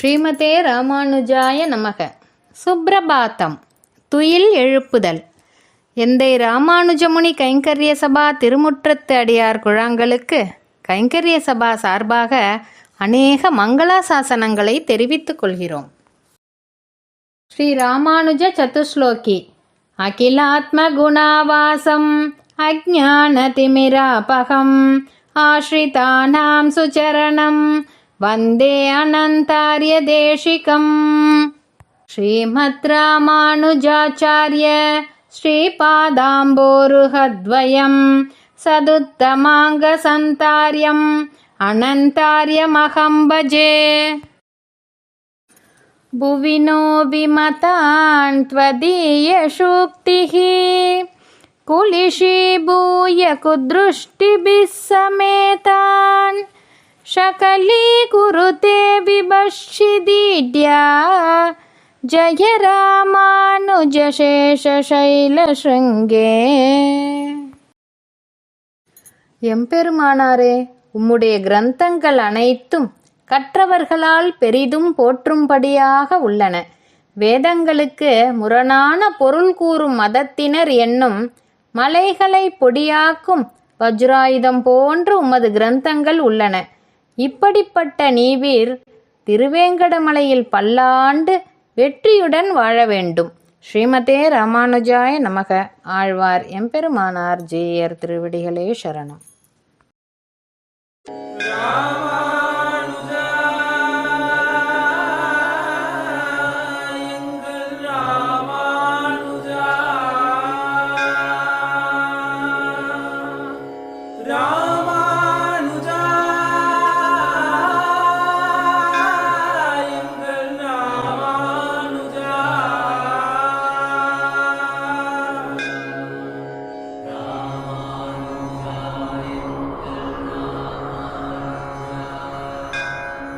ஸ்ரீமதே ராமானுஜாய நமக சுப்ரபாத்தம் துயில் எழுப்புதல் எந்தை ராமானுஜமுனி கைங்கரிய சபா திருமுற்றத்து அடியார் குழாங்களுக்கு கைங்கரிய சபா சார்பாக அநேக மங்களாசாசனங்களை தெரிவித்துக் கொள்கிறோம் ஸ்ரீ ராமானுஜ சதுஸ்லோகி அகிலாத்ம குணாவாசம் அஜான திமிராபகம் ஆஸ்ரிதானாம் சுச்சரணம் वन्दे अनन्तार्यदेशिकम् श्रीमत् रामानुजाचार्य श्रीपादाम्बोरुहद्वयम् सदुत्तमाङ्गसन्तार्यम् अनन्तार्यमहं भजे भुविनो विमतान् भूय कुदृष्टिभिः समेतान् शकलीकुरुते विभक्षिदीड्या जय ராமானுஜசேஷைலசங்கே எம்பெருமானாரே உம்முடைய கிரந்தங்கள் அனைத்தும் கற்றவர்களால் பெரிதும் போற்றும்படியாக உள்ளன வேதங்களுக்கு முரணான பொருள் கூறும் மதத்தினர் என்னும் மலைகளை பொடியாக்கும் வஜ்ராயுதம் போன்று உமது கிரந்தங்கள் உள்ளன இப்படிப்பட்ட நீவீர் திருவேங்கடமலையில் பல்லாண்டு வெற்றியுடன் வாழ வேண்டும் ஸ்ரீமதே ராமானுஜாய நமக ஆழ்வார் எம்பெருமானார் ஜேயர் திருவிடிகளே சரணம்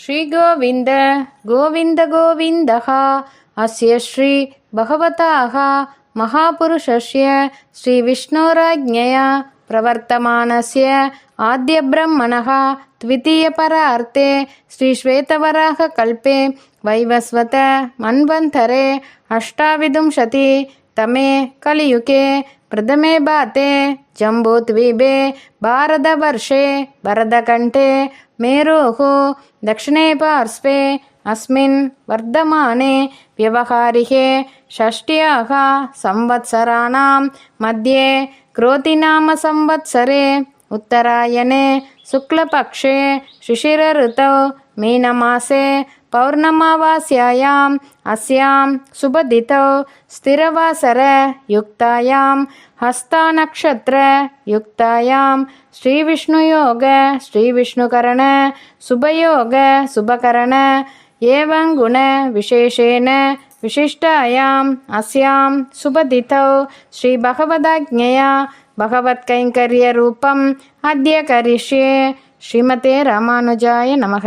श्रीगोविन्द गोविन्द गोविन्दः अस्य भगवतः महापुरुषस्य श्रीविष्णोराज्ञया प्रवर्तमानस्य आद्यब्रह्मणः द्वितीयपरार्थे श्रीश्वेतवराहकल्पे वैवस्वत मन्वन्थरे अष्टाविंशतितमे कलियुके प्रथमे बाते जम्बूद्वीपे भारतवर्षे भरतकण्ठे मेरोः दक्षिणे पार्श्वे अस्मिन् वर्धमाने व्यवहारिहे षष्ट्याः संवत्सराणां मध्ये क्रोतिनामसंवत्सरे उत्तरायणे शुक्लपक्षे शिशिरऋतौ मीनमासे पौर्णमावास्यायाम् अस्यां सुबदितौ स्थिरवासरयुक्तायां हस्तानक्षत्रयुक्तायां श्रीविष्णुयोग गुणविशेषेण विशिष्टायाम् अस्यां सुबदितौ श्रीभगवदाज्ञया भगवत्कैङ्कर्यरूपम् अद्य करिष्ये श्रीमते रामानुजाय नमः